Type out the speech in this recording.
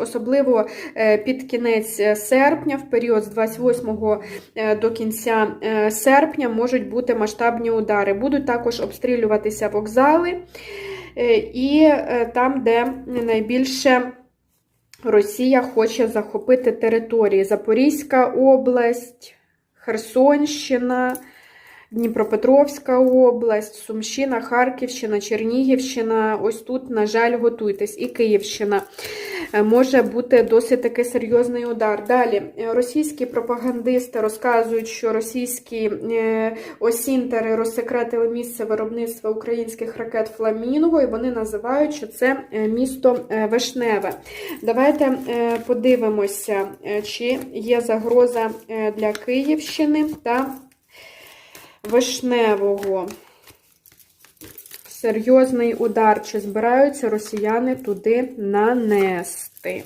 Особливо е, під кінець е, серпня, в період з 28 е, до кінця серпня, можуть бути масштабні удари. Будуть також обстрілюватися вокзали і там, де найбільше Росія хоче захопити території. Запорізька область, Херсонщина. Дніпропетровська область, Сумщина, Харківщина, Чернігівщина. Ось тут, на жаль, готуйтесь. І Київщина може бути досить таки серйозний удар. Далі е, російські пропагандисти розказують, що російські е, осінтери розсекретили місце виробництва українських ракет Фламінго, і вони називають, що це е, місто е, Вишневе. Давайте е, подивимося, е, чи є загроза е, для Київщини та Вишневого. Серйозний удар. Чи збираються росіяни туди нанести?